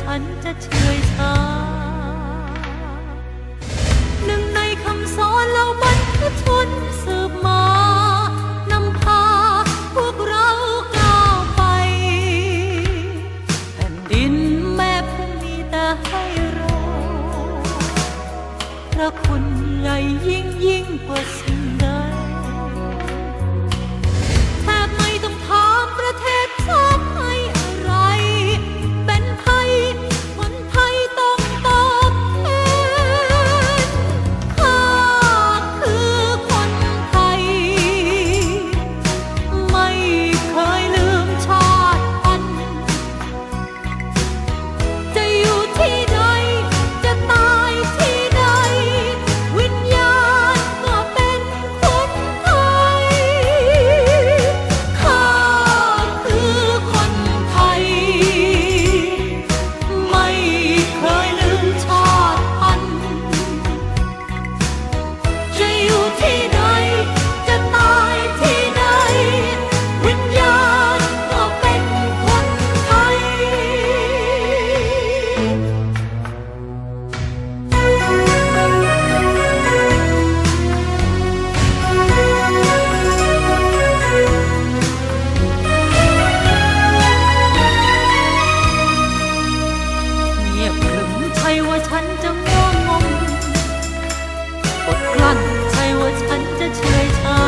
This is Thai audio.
ฉันจะช่อยชาหนึ่งในคำสอนเราบรรพชนสืบมานำพาพวกเราก้าวไปแผ่นดินแม่ผู้มีแต่ให้เราพระคุณใหญ่ยิ่งยิ่งกว่าสิ่งใด ฉันจะงงงอดกลั้นใจว่าฉันจะเฉยชา